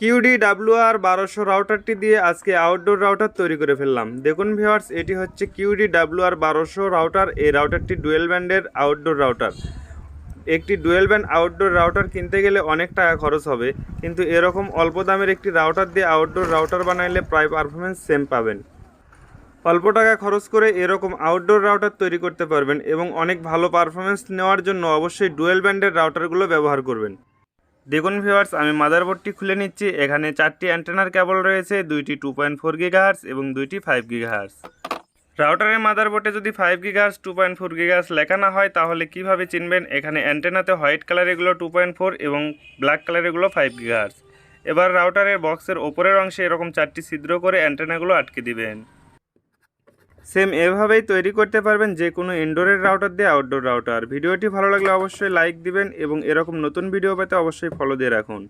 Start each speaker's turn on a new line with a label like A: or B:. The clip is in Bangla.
A: কিউডি ডাব্লিউআর বারোশো রাউটারটি দিয়ে আজকে আউটডোর রাউটার তৈরি করে ফেললাম। দেখুন ভিওয়ার্স এটি হচ্ছে কিউডি ডাব্লিউআর বারোশো রাউটার। এই রাউটারটি ডুয়েল ব্যান্ডের আউটডোর রাউটার একটি ডুয়েল ব্যান্ড আউটডোর রাউটার কিনতে গেলে অনেক টাকা খরচ হবে, কিন্তু এরকম অল্প দামের একটি রাউটার দিয়ে আউটডোর রাউটার বানাইলে প্রায় পারফরমেন্স সেম পাবেন। অল্প টাকা খরচ করে এরকম আউটডোর রাউটার তৈরি করতে পারবেন এবং অনেক ভালো পারফরমেন্স নেওয়ার জন্য অবশ্যই ডুয়েল ব্যান্ডের রাউটারগুলো ব্যবহার করবেন। দেখুন ভিওয়ার্স আমি মাদারবোর্ডটি খুলে নিচ্ছি। এখানে চারটি অ্যান্টেনার কেবল রয়েছে, দুইটি টু পয়েন্ট ফোর গিগাহার্স এবং দুইটি ফাইভ গিগাহার্স রাউটারের মাদারবোর্ডে যদি five gigahertz two point four gigahertz লেখা না হয়, তাহলে কীভাবে চিনবেন? এখানে অ্যান্টেনাতে হোয়াইট কালার এগুলো টু পয়েন্ট ফোর এবং ব্ল্যাক কালার এগুলো ফাইভ গিগাহার্স এবার রাউটারের বক্সের ওপরের অংশে এরকম চারটি ছিদ্র করে অ্যান্টেনাগুলো আটকে দিবেন। সেম এভাবেই তৈরি করতে পারবেন যে কোনো ইনডোরের রাউটার দিয়ে আউটডোর রাউটার ভিডিওটি ভালো লাগলে অবশ্যই লাইক দিবেন এবং এরকম নতুন ভিডিও পেতে অবশ্যই ফলো দিয়ে রাখুন।